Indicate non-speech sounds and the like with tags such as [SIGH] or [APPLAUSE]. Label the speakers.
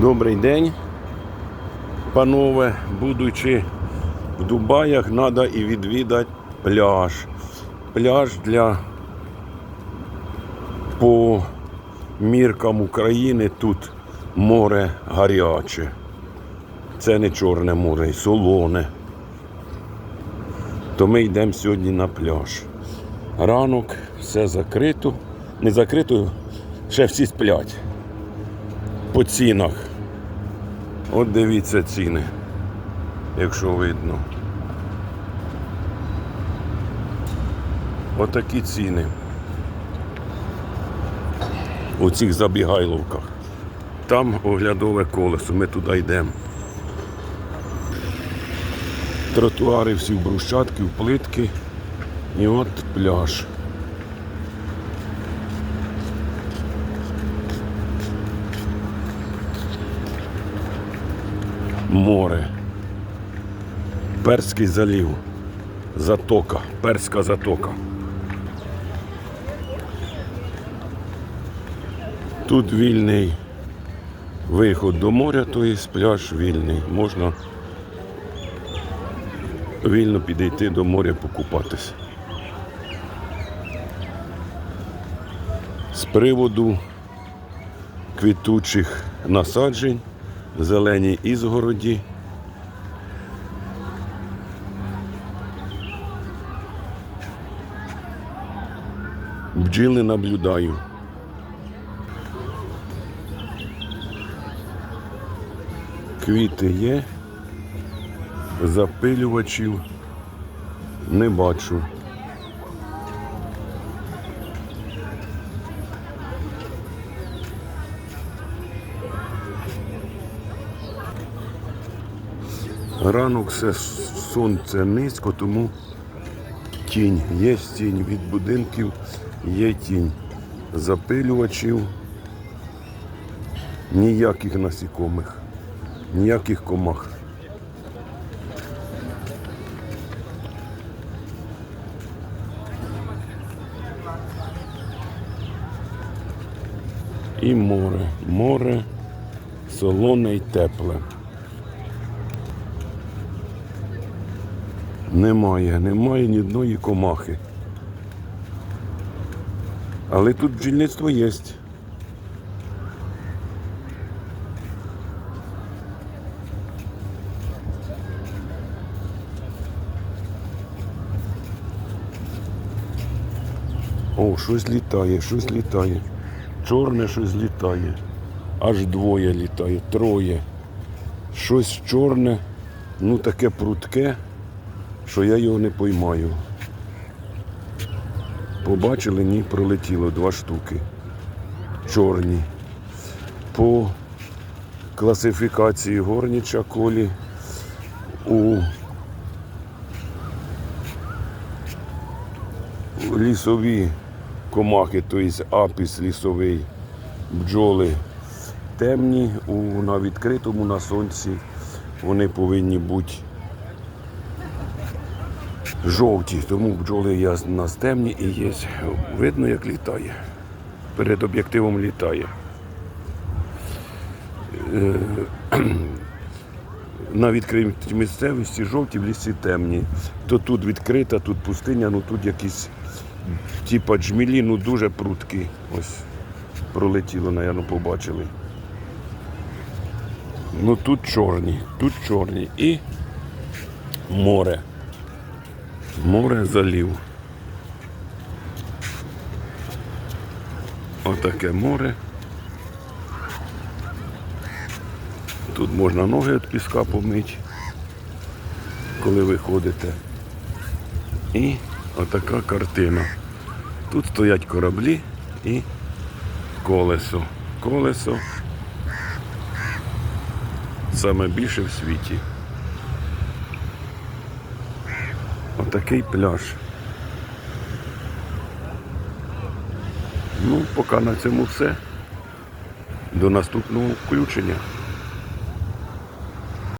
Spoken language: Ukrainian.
Speaker 1: Добрий день, панове. Будучи в Дубаях, треба і відвідати пляж. Пляж для по міркам України тут море гаряче. Це не Чорне море, і солоне. То ми йдемо сьогодні на пляж. Ранок, все закрито. Не закрито, ще всі сплять по цінах. От дивіться ціни, якщо видно. Отакі ціни. У цих забігайловках. Там оглядове колесо, ми туди йдемо. Тротуари всі в брусчатки, в плитки. І от пляж. Море. Перський залів. Затока. Перська затока. Тут вільний виход до моря, тобто пляж вільний. Можна вільно підійти до моря покупатись. З приводу квітучих насаджень зелені ізгороді. Бджіли наблюдаю. Квіти є, запилювачів не бачу. Ранок все сонце низько, тому тінь. Є тінь від будинків, є тінь запилювачів, ніяких насікомих, ніяких комах. І море, море солоне й тепле. Немає, немає ні одної комахи. Але тут бджільництво є. О, щось літає, щось літає. Чорне щось літає. Аж двоє літає, троє. Щось чорне, ну таке прутке що я його не поймаю. Побачили, ні, пролетіло два штуки. Чорні. По класифікації горніча колі у лісові комахи, тобто апіс лісовий, бджоли темні, у, на відкритому на сонці вони повинні бути жовті, тому бджоли я у нас темні і є. Видно, як літає. Перед об'єктивом літає. Е, [CLEARS THROAT] На відкритій місцевості жовті, в лісі темні. То тут відкрита, тут пустиня, ну тут якісь типа джмілі, ну дуже пруткі. Ось пролетіло, мабуть, побачили. Ну тут чорні, тут чорні і море. Море залів. Отаке море. Тут можна ноги від піска помити, коли виходите. І отака картина. Тут стоять кораблі і колесо. Колесо саме більше в світі. Отакий пляж. Ну, поки на цьому все. До наступного включення.